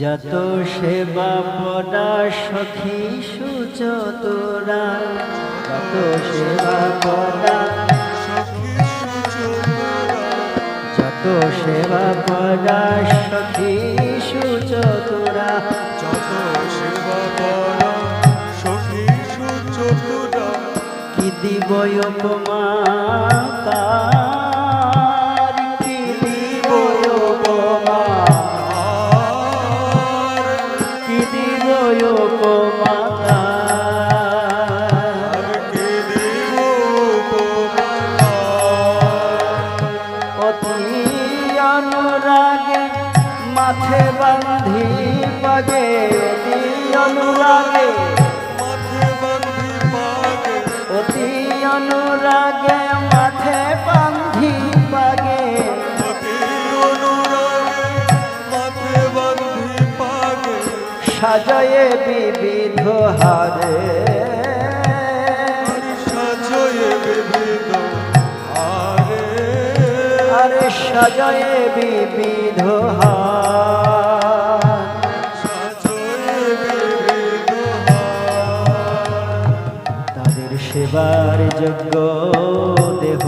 যত সেবা পদা সখী সুচতরা, যত সেবা পদা যত সেবা পদা সখী সুচতরা, যত সেবা করা সখী সুচতুরা, কি দিব উপমা মাথে বান্ধি পাগে অনুরাগে অতি অনুরাগে সাজয়ে বিবিধ হারে। সাজয়ে বিবিধ আরে আরে সাজয়ে বিবিধ হার। সাজয়ে বিবিধ হার। তাদের সেবার যোগ্য দেহ